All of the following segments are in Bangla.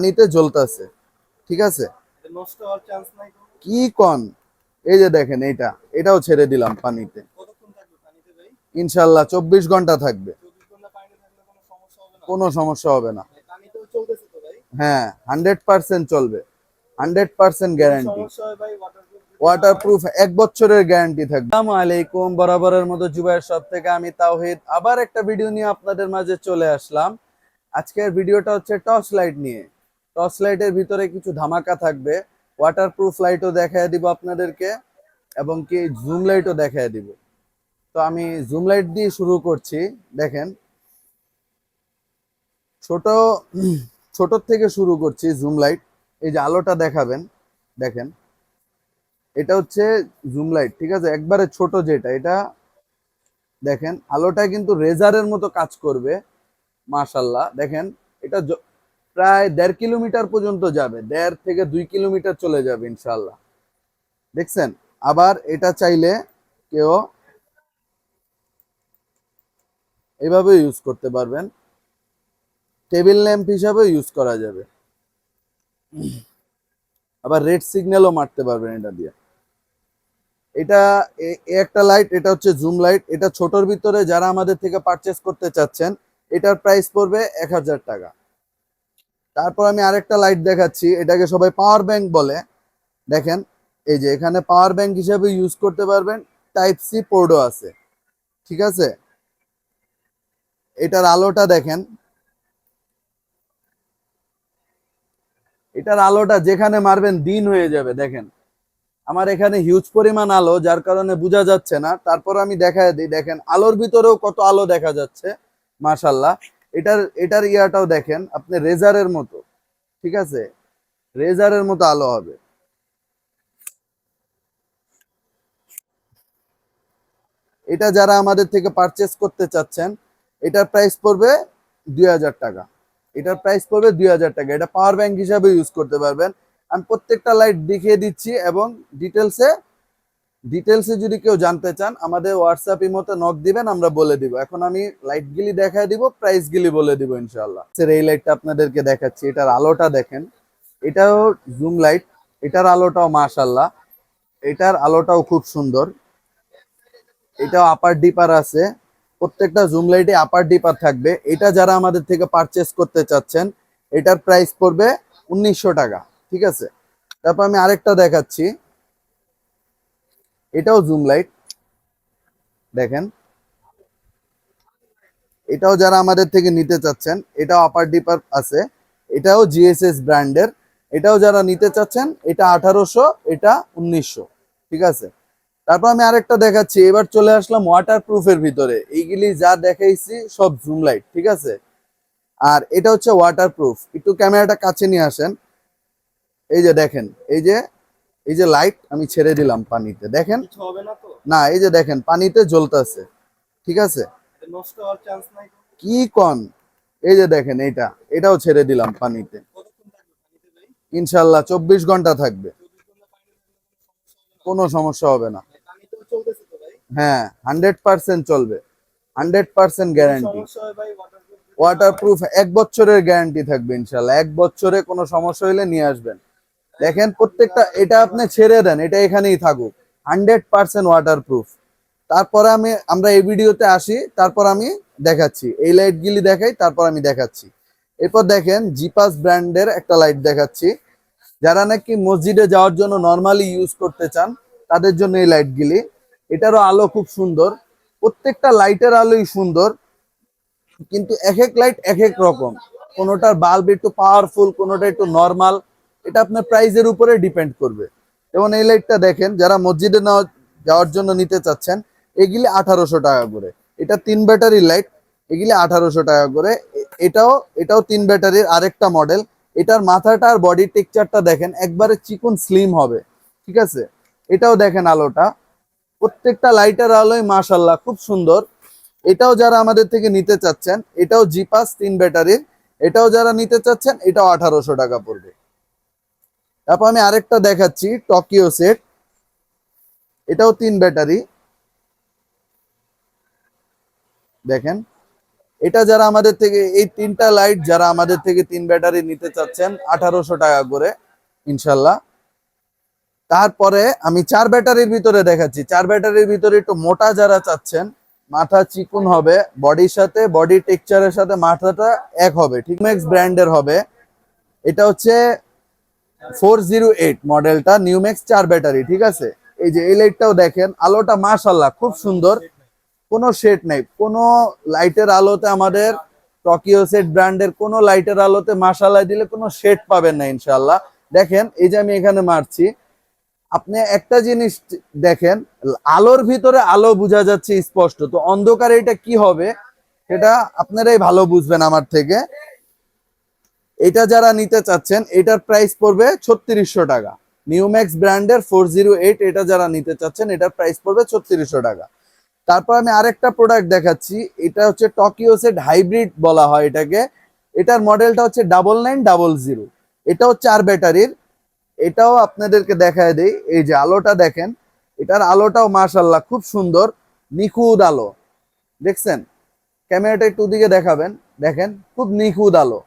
পানিতে জ্বলতেছে ঠিক আছে? কি কন? এই যে দেখেন এটা এটাও ছেড়ে দিলাম পানিতে। ইনশাল্লাহ চব্বিশ ঘণ্টা থাকবে। কোনো সমস্যা হবে না? হ্যাঁ হান্ড্রেড পার্সেন্ট চলবে। Hundred percent guarantee waterproof waterproof এক বছরের গ্যারান্টি থাকবে। আসসালামু আলাইকুম বরাবরের মতো জুবাইয়ের সব থেকে আমি তাওহিদ। আবার একটা ভিডিও নিয়ে আপনাদের মাঝে চলে আসলাম। আজকের ভিডিওটা হচ্ছে টর্চ লাইট নিয়ে। টর্চ লাইটের ভিতরে কিছু ধামাকা থাকবে। ওয়াটারপ্রুফ লাইটও দেখায় দিব আপনাদেরকে এবং কি জুম লাইটও দেখায় দিব। তো আমি জুম লাইট দিয়ে শুরু করছি, দেখেন। ছোট ছোট থেকে শুরু করছি জুম লাইট এই যে আলোটা দেখাবেন, দেখেন। এটা হচ্ছে জুম লাইট ঠিক আছে? একবারে ছোট যেটা, এটা দেখেন, আলোটা কিন্তু রেজারের মতো কাজ করবে মাশাল্লাহ দেখেন, এটা প্রায় দেড় কিলোমিটার পর্যন্ত যাবে। দেড় থেকে দুই কিলোমিটার চলে যাবে ইনশাল্লাহ দেখছেন? আবার এটা চাইলে কেউ এভাবে ইউজ করতে পারবেন। টেবিল ল্যাম্প হিসাবে ইউজ করা যাবে। আবার রেড সিগন্যালও মারতে পারবেন এটা দিয়ে। এটা একটা লাইট এটা হচ্ছে জুম লাইট এটা ছোটর ভিতরে যারা আমাদের থেকে পারচেস করতে চাচ্ছেন, এটার প্রাইস পড়বে এক হাজার টাকা। তারপর আমি আরেকটা লাইট দেখাচ্ছি, এটাকে সবাই পাওয়ার ব্যাংক বলে। দেখেন, এই যে এখানে পাওয়ার ব্যাংক হিসাবে ইউজ করতে পারবেন টাইপ সি পোর্ডও আছে। ঠিক আছে? এটার আলোটা দেখেন। এটার আলোটা যেখানে মারবেন, দিন হয়ে যাবে, দেখেন। আমার এখানে হিউজ পরিমাণ আলো, যার কারণে বোঝা যাচ্ছে না। তারপর আমি দেখা দিই, দেখেন, আলোর ভিতরেও কত আলো দেখা যাচ্ছে মাশাল্লাহ এটার এটার ইয়াটাও দেখেন, আপনি রেজারের মতো, ঠিক আছে? রেজারের মতো আলো হবে। এটা যারা আমাদের থেকে পারচেস করতে চাচ্ছেন, এটার প্রাইস পড়বে দুই হাজার টাকা। এটার প্রাইস পড়বে দুই হাজার টাকা। এটা পাওয়ার ব্যাংক হিসাবে ইউজ করতে পারবেন। আমি প্রত্যেকটা লাইট দেখিয়ে দিচ্ছি এবং ডিটেলসে ডিটেলসে যদি কেউ জানতে চান, আমাদের হোয়াটসঅ্যাপ মতো নক দিবেন, আমরা বলে দিব। এখন আমি লাইটগুলি দেখায় দিব প্রাইসগুলি বলে দিব, ইনশাআল্লাহ। স্যার এই লাইটটা আপনাদেরকে দেখাচ্ছি, এটার আলোটা দেখেন। এটাও জুম লাইট এটার আলোটাও মাশাল্লাহ এটার আলোটাও খুব সুন্দর। এটাও আপার ডিপার আছে। প্রত্যেকটা জুম লাইটে আপার ডিপার থাকবে। এটা যারা আমাদের থেকে পারচেস করতে চাচ্ছেন, এটার প্রাইস পড়বে উনিশশো টাকা, ঠিক আছে? তারপর আমি আরেকটা দেখাচ্ছি। এটাও জুম লাইট দেখেন। এটাও যারা আমাদের থেকে নিতে চাচ্ছেন, এটাও আপার ডিপার আছে, এটাও জিএসএস ব্র্যান্ডের এটাও যারা নিতে চাচ্ছেন, এটা আঠারোশো, এটা উনিশশো, ঠিক আছে? তারপর আমি আরেকটা দেখাচ্ছি, এবার চলে আসলাম ওয়াটার প্রুফের ভিতরে। এইগুলি যা দেখাইছি সব জুম লাইট ঠিক আছে? আর এটা হচ্ছে ওয়াটার প্রুফ একটু ক্যামেরাটা কাছে নিয়ে আসেন। এই যে দেখেন, এই যে এই যে লাইট আমি ছেড়ে দিলাম পানিতে দেখেন? না এই যে দেখেন পানিতে জ্বলতেছে ঠিক আছে? কি কন? এই যে দেখেন এটা এটাও ছেড়ে দিলাম পানিতে। ইনশাল্লাহ চব্বিশ ঘণ্টা থাকবে। কোনো সমস্যা হবে না। হ্যাঁ হান্ড্রেড পার্সেন্ট চলবে। Hundred percent guarantee waterproof waterproof এক বছরের গ্যারান্টি থাকবে ইনশাল্লাহ। এক বছরে কোনো সমস্যা হলে নিয়ে আসবেন। দেখেন প্রত্যেকটা, এটা আপনি ছেড়ে দেন, এটা এখানেই থাকুক। হান্ড্রেড পার্সেন্ট ওয়াটারপ্রুফ তারপরে আমি, আমরা এই ভিডিওতে আসি, তারপর আমি দেখাচ্ছি। এই লাইটগুলি দেখাই, তারপর আমি দেখাচ্ছি। এরপর দেখেন জিপাস ব্র্যান্ডের একটা লাইট দেখাচ্ছি। যারা নাকি মসজিদে যাওয়ার জন্য নর্মালি ইউজ করতে চান, তাদের জন্য এই লাইটগুলি এটারও আলো খুব সুন্দর। প্রত্যেকটা লাইটের আলোই সুন্দর। কিন্তু এক এক লাইট এক এক রকম। কোনোটার বাল্ব একটু পাওয়ারফুল কোনোটা একটু নর্মাল এটা আপনার প্রাইজের উপরে ডিপেন্ড করবে। যেমন এই লাইটটা দেখেন, যারা মসজিদে নেওয়া, যাওয়ার জন্য নিতে চাচ্ছেন, এগুলি আঠারোশো টাকা করে। এটা তিন ব্যাটারি লাইট এগুলি আঠারোশো টাকা করে। এটাও এটাও তিন ব্যাটারির আরেকটা মডেল এটার মাথাটা আর বডি টেক্সচারটা দেখেন, একবারে চিকন স্লিম হবে। ঠিক আছে? এটাও দেখেন আলোটা। প্রত্যেকটা লাইটের আলোয় মাশাল্লাহ খুব সুন্দর। এটাও যারা আমাদের থেকে নিতে চাচ্ছেন, এটাও জিপাস তিন ব্যাটারির এটাও যারা নিতে চাচ্ছেন, এটাও আঠারোশো টাকা পড়বে। তারপর আমি আরেকটা দেখাচ্ছি টকিও সেট এটাও তিন ব্যাটারি। দেখেন, এটা যারা আমাদের থেকে, এই তিনটা লাইট যারা আমাদের থেকে তিন ব্যাটারি নিতে চাচ্ছেন, আঠারোশো টাকা করে, ইনশাল্লাহ। তারপরে আমি চার ব্যাটারির ভিতরে দেখাচ্ছি। চার ব্যাটারির ভিতরে একটু মোটা যারা চাচ্ছেন, মাথা চিকুন হবে, বডির সাথে, বডি টেক্সচারের সাথে মাথাটা এক হবে ঠিক ম্যাক্স ব্র্যান্ডের হবে। এটা হচ্ছে ফোর জিরো এইট মডেলটা নিউম্যাক্স চার ব্যাটারি, ঠিক আছে? এই যে এই লাইটটাও দেখেন, আলোটা মাশাল্লাহ খুব সুন্দর। কোনো শেড নেই, কোনো লাইটের আলোতে আমাদের টকিও সেট ব্র্যান্ডের কোনো লাইটের আলোতে মাশাল্লাহ দিলে কোনো শেড পাবেন না ইনশাল্লাহ দেখেন, এই যে আমি এখানে মারছি, আপনি একটা জিনিস দেখেন, আলোর ভিতরে আলো বোঝা যাচ্ছে স্পষ্ট, তো অন্ধকারে এটা কি হবে? সেটা আপনারাই ভালো বুঝবেন আমার থেকে। এটা যারা নিতে চাচ্ছেন, এটার প্রাইস পড়বে ছত্রিশশো টাকা। নিউম্যাক্স ব্র্যান্ডের ফোর জিরো এইট এটা যারা নিতে চাচ্ছেন, এটার প্রাইস পড়বে ছত্রিশশো টাকা। তারপর আমি আরেকটা প্রোডাক্ট দেখাচ্ছি, এটা হচ্ছে টকিও সেট হাইব্রিড বলা হয় এটাকে। এটার মডেলটা হচ্ছে ডাবল নাইন ডাবল জিরো এটাও চার ব্যাটারির। এটাও আপনাদেরকে দেখায় দেই, এই যে আলোটা দেখেন, এটার আলোটাও মাশাল্লাহ খুব সুন্দর, নিখুঁত আলো। দেখছেন? ক্যামেরাটা একটু দিকে দেখাবেন, দেখেন, খুব নিখুঁত আলো।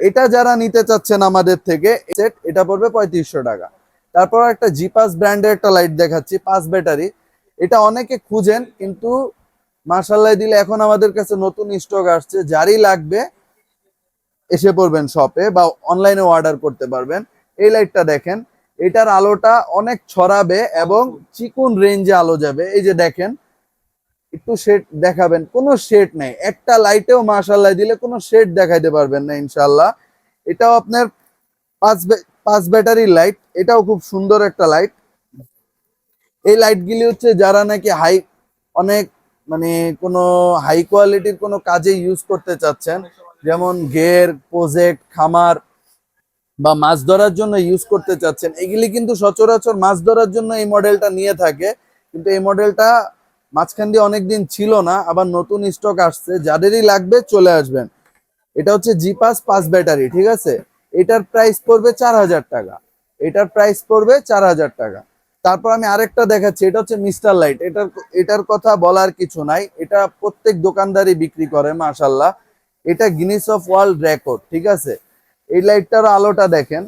এটা যারা নিতে চাচ্ছেন আমাদের থেকে সেট এটা পড়বে পঁয়ত্রিশশো টাকা। তারপর একটা জিপাস ব্র্যান্ডের একটা লাইট দেখাচ্ছি, পাঁচ ব্যাটারি এটা অনেকে খুঁজেন, কিন্তু মার্শাল্লাহ দিলে এখন আমাদের কাছে নতুন স্টক আসছে, যারই লাগবে এসে পড়বেন শপে বা অনলাইনে অর্ডার করতে পারবেন। এই লাইটটা দেখেন, এটার আলোটা অনেক ছড়াবে এবং চিকুন রেঞ্জে আলো যাবে। এই যে দেখেন একটু শেড দেখাবেন, কোনো শেড নেই। একটা লাইটেও মাশাল্লাহ দিলে কোনো শেড দেখাইতে পারবেন না ইনশাল্লাহ এটাও আপনার পাঁচ পাঁচ ব্যাটারির লাইট এটাও খুব সুন্দর একটা লাইট এই লাইটগুলি হচ্ছে যারা নাকি হাই অনেক মানে কোনো হাই কোয়ালিটির কোনো কাজে ইউজ করতে চাচ্ছেন, যেমন গের প্রজেক্ট খামার বা মাছ ধরার জন্য ইউজ করতে চাচ্ছেন, এগুলি কিন্তু সচরাচর মাছ ধরার জন্য এই মডেলটা নিয়ে থাকে। কিন্তু এই মডেলটা মাঝখান দিয়ে অনেকদিন ছিল না, আবার নতুন স্টক আসছে, যাদেরই লাগবে চলে আসবেন। এটা হচ্ছে জি পাস ব্যাটারি ঠিক আছে? এটার প্রাইস পড়বে চার হাজার টাকা। এটার প্রাইস পড়বে চার হাজার টাকা। তারপর আমি আরেকটা দেখাচ্ছি, এটা হচ্ছে মিস্টার লাইট এটার এটার কথা বলার কিছু নাই। এটা প্রত্যেক দোকানদারই বিক্রি করে মাশাল্লাহ এটা গিনিস অফ ওয়ার্ল্ড রেকর্ড ঠিক আছে? এই লাইটটার আলোটা দেখেন।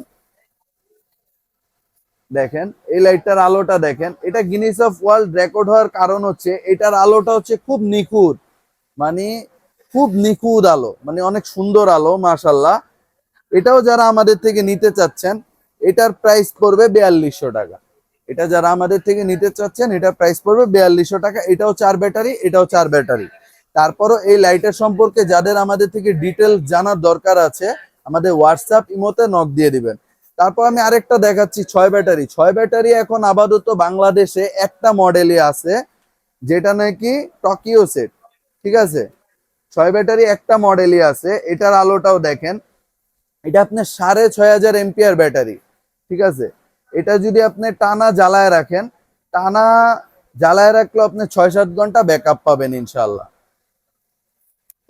দেখেন, এই লাইটটার আলোটা দেখেন, এটা গিনিস অফ ওয়ার্ল্ড রেকর্ড হওয়ার কারণ হচ্ছে, এটার আলোটা হচ্ছে খুব নিখুঁত মানে খুব নিখুঁত আলো মানে অনেক সুন্দর আলো মাশাল্লাহ এটাও যারা আমাদের থেকে নিতে চাচ্ছেন, এটার প্রাইস পড়বে বিয়াল্লিশশো টাকা। এটা যারা আমাদের থেকে নিতে চাচ্ছেন, এটার প্রাইস পড়বে বিয়াল্লিশশো টাকা। এটাও চার ব্যাটারি, এটাও চার ব্যাটারি। তারপরও এই লাইটের সম্পর্কে যাদের আমাদের থেকে ডিটেল জানার দরকার আছে, আমাদের হোয়াটসঅ্যাপ ইমোতে নক দিয়ে দিবেন। তারপর আমি আরেকটা দেখাচ্ছি ছয় ব্যাটারি। ছয় ব্যাটারি এখন আপাতত বাংলাদেশে একটা মডেলই আছে, যেটা নাকি টকিও সেট, ঠিক আছে? ছয় ব্যাটারি একটা মডেলই আছে, এটার আলোটাও দেখেন। এটা আপনার সাড়ে ছয় হাজার এমপিআর ব্যাটারি, ঠিক আছে? এটা যদি আপনি টানা জ্বালায় রাখেন, টানা জ্বালায় রাখলে আপনি ছয় সাত ঘণ্টা ব্যাকআপ পাবেন ইনশাল্লাহ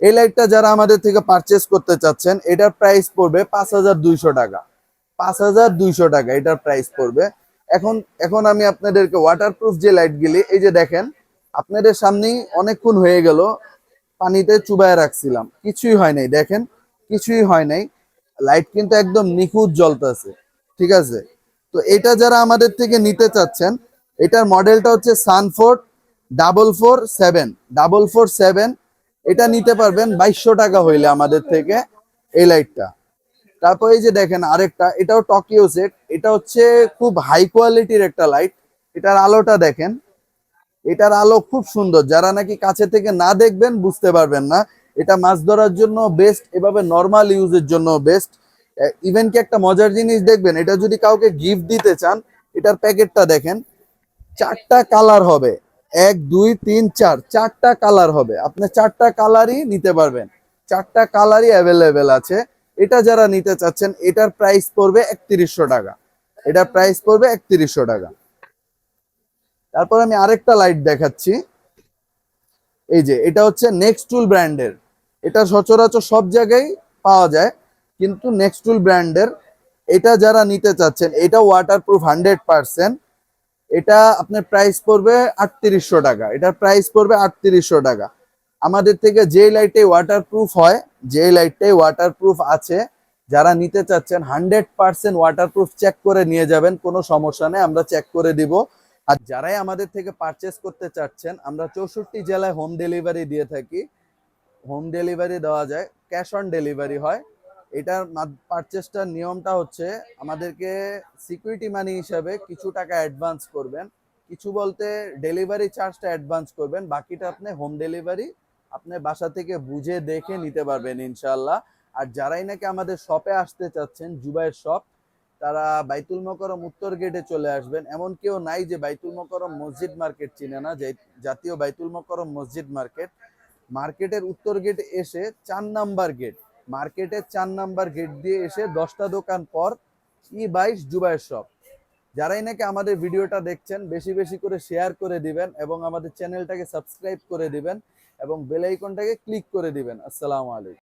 এই লাইটটা যারা আমাদের থেকে পারচেস করতে চাচ্ছেন, এটার প্রাইস পড়বে পাঁচ হাজার দুইশো টাকা। পাঁচ হাজার দুইশো টাকা, এটার প্রাইস পড়বে। এখন এখন আমি আপনাদেরকে ওয়াটারপ্রুফ যে লাইটগুলি এই যে দেখেন, আপনাদের সামনেই অনেকক্ষণ হয়ে গেল, পানিতে চুবায় রাখছিলাম। কিছুই হয় নাই, দেখেন, কিছুই হয় নাই। লাইট কিন্তু একদম নিখুঁত জ্বলতেছে, ঠিক আছে? তো এটা যারা আমাদের থেকে নিতে চাচ্ছেন, এটার মডেলটা হচ্ছে Sanford double four seven double four seven এটা নিতে পারবেন বাইশশো টাকা হইলে আমাদের থেকে এই লাইটটা তারপর এই যে দেখেন আরেকটা, এটাও টকিও সেট এটা হচ্ছে খুব হাই কোয়ালিটির একটা লাইট এটার আলোটা দেখেন, এটার আলো খুব সুন্দর। যারা নাকি কাছে থেকে না দেখবেন বুঝতে পারবেন না, এটা মাছ ধরার জন্য বেস্ট এভাবে নর্মাল ইউজের জন্য বেস্ট ইভেন কি একটা মজার জিনিস দেখবেন, এটা যদি কাউকে গিফট দিতে চান, এটার প্যাকেটটা দেখেন, চারটা কালার হবে। এক, দুই, তিন, চার, চারটা কালার হবে। আপনি চারটা কালারই নিতে পারবেন। চারটা কালারই অ্যাভেলেবেল আছে। এটা যারা নিতে চাচ্ছেন, এটার প্রাইস পড়বে একত্রিশশো টাকা। এটার প্রাইস পড়বে একত্রিশশো টাকা। তারপর আমি আরেকটা লাইট দেখাচ্ছি। এই যে, এটা হচ্ছে নেক্সট টুল ব্র্যান্ডের এটা সচরাচর সব জায়গায় পাওয়া যায়, কিন্তু নেক্সট টুল ব্র্যান্ডের এটা যারা নিতে চাচ্ছেন, এটা ওয়াটারপ্রুফ হান্ড্রেড পার্সেন্ট এটা আপনার প্রাইস পড়বে আটত্রিশশো টাকা। এটার প্রাইস পড়বে আটত্রিশশো টাকা। আমাদের থেকে যে লাইটে ওয়াটারপ্রুফ হয় যে লাইটটাই ওয়াটারপ্রুফ আছে, যারা নিতে চাচ্ছেন হান্ড্রেড পার্সেন্ট ওয়াটারপ্রুফ চেক করে নিয়ে যাবেন, কোনো সমস্যা নেই, আমরা চেক করে দিব। আর যারাই আমাদের থেকে পারচেস করতে চাচ্ছেন, আমরা চৌষট্টি জেলায় হোম ডেলিভারি দিয়ে থাকি। হোম ডেলিভারি দেওয়া যায় ক্যাশ অন ডেলিভারি হয়। এটার পারচেসটার নিয়মটা হচ্ছে, আমাদেরকে সিকিউরিটি মানি হিসাবে কিছু টাকা অ্যাডভান্স করবেন। কিছু বলতে ডেলিভারি চার্জটা অ্যাডভান্স করবেন, বাকিটা আপনি হোম ডেলিভারি আপনি বাসা থেকে বুঝে দেখে নিতে পারবেন ইনশাল্লাহ আর যারাই নাকি আমাদের শপে আসতে চাচ্ছেন জুবাইয়ের শপ তারা বাইতুল মকরম উত্তর গেটে চলে আসবেন। এমন কেউ নাই যে বাইতুল মকরম মসজিদ মার্কেট চিনে না জাতীয় বাইতুল মকরম মসজিদ মার্কেট মার্কেটের উত্তর গেট এসে চার নাম্বার গেট মার্কেটের চার নাম্বার গেট দিয়ে এসে দশটা দোকান পর ই বাইশ জুবাইয়ের শপ যারাই নাকি আমাদের ভিডিওটা দেখছেন, বেশি বেশি করে শেয়ার করে দিবেন এবং আমাদের চ্যানেলটাকে সাবস্ক্রাইব করে দিবেন। এবং বেল আইকনটাকে ক্লিক করে দিবেন। আসসালামু আলাইকুম।